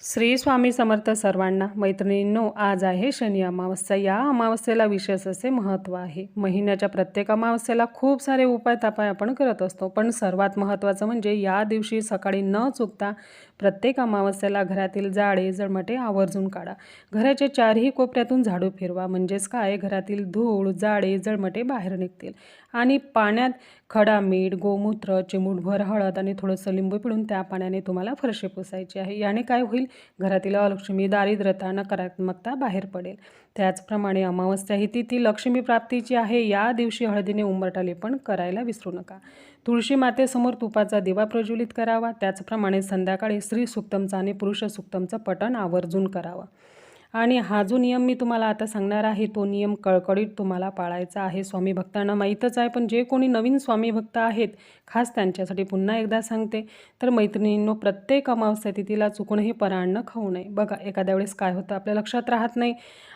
श्री स्वामी समर्थ सर्वांना मैत्रिणींनो आज आहे शनी अमावस्या. या अमावस्येला विशेष असे महत्त्व आहे. महिन्याच्या प्रत्येक अमावस्येला खूप सारे उपाय तापाय आपण करत असतो. पण सर्वात महत्त्वाचं म्हणजे या दिवशी सकाळी न चुकता प्रत्येक अमावस्येला घरातील जाडे जळमटे आवर्जून काढा. घराच्या चारही कोपऱ्यातून झाडू फिरवा. म्हणजेच काय? घरातील धूळ जाडे जळमटे बाहेर निघतील. आणि पाण्यात खडा मीठ गोमूत्र चिमूटभर हळद आणि थोडंसं लिंबू पिळून त्या पाण्याने तुम्हाला फरशी पुसायची आहे. याने काय होईल? घरातील अलक्ष्मी दारिद्र्यता नकारात्मकता बाहेर पडेल. त्याचप्रमाणे अमावस्या ही तिथी लक्ष्मी प्राप्तीची आहे. या दिवशी हळदीने उंबरटाले पण करायला विसरू नका. तुळशी मातेसमोर तुपाचा दिवा प्रज्वलित करावा. त्याचप्रमाणे संध्याकाळी स्त्री सुक्तमचा आणि पुरुष सुक्तमचं पठण आवर्जून करावं. आणि हा जो नियम मी तुम्हाला आता सांगणार आहे तो नियम कळकळीत तुम्हाला पाळायचा आहे. स्वामी भक्तांना माहीतच आहे पण जे कोणी नवीन स्वामी भक्त आहेत खास त्यांच्यासाठी पुन्हा एकदा सांगते. तर मैत्रिणींनो प्रत्येक अमावस्या तिथीला चुकूनही परान्न खाऊ नये. बघा एखाद्या वेळेस काय होतं आपल्या लक्षात राहत नाही.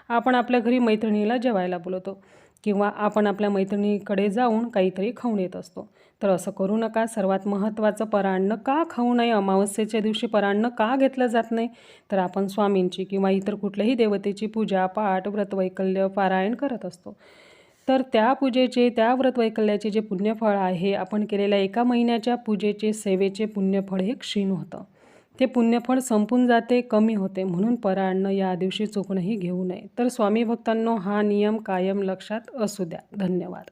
आपण आपल्या घरी मैत्रिणीला जेवायला बोलवतो. किंवा आपण आपल्या मैत्रिणीकडे जाऊन काहीतरी खाऊन येत असतो. तर असं करू नका. सर्वात महत्त्वाचं परान्न का खाऊ नये? अमावस्येच्या दिवशी परान्न का घेतलं जात नाही? तर आपण स्वामींची किंवा इतर कुठल्याही देवतेची पूजा पाठ व्रतवैकल्य पारायण करत असतो. तर त्या पूजेचे त्या व्रतवैकल्याचे जे पुण्यफळ आहे आपण केलेल्या एका महिन्याच्या पूजेचे सेवेचे पुण्यफळ हे क्षीण होतं. ते पुण्यफळ संपून जाते कमी होते म्हणून परान्न या दिवशी चुकूनही घेऊ नये. तर स्वामी भक्तांनो हा नियम कायम लक्षात असू द्या. धन्यवाद.